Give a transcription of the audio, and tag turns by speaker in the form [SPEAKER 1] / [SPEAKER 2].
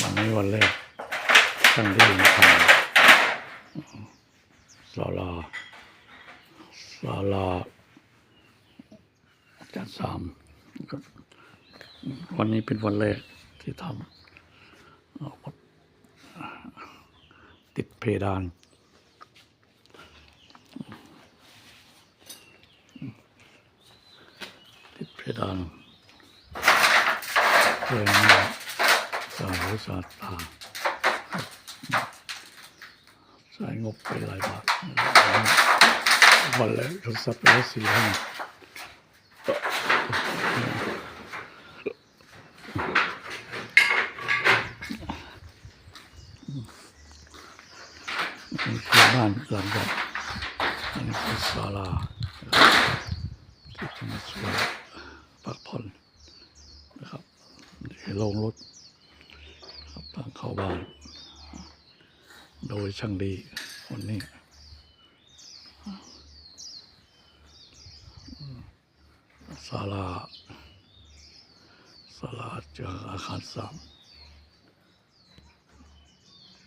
[SPEAKER 1] วันนี้วันแรกช่างที่ทำศาลาศาลาจัดสามก็วันนี้เป็นวันแรกที่ทำติดเพดานติดเพดานเพื่อ สาหูสาตาใช้งบไปหลายบาทวันแรกทดสอบไปแล้วสี่ห้านี่คือบ้านหลังใหญ่อันนี้คือศาลาที่จะมาช่วยพักผ่อนนะครับที่โรงรถ เข้าบ้าน โดยช่างดีคนนี้ศาลาศาลาจากอาคารสาม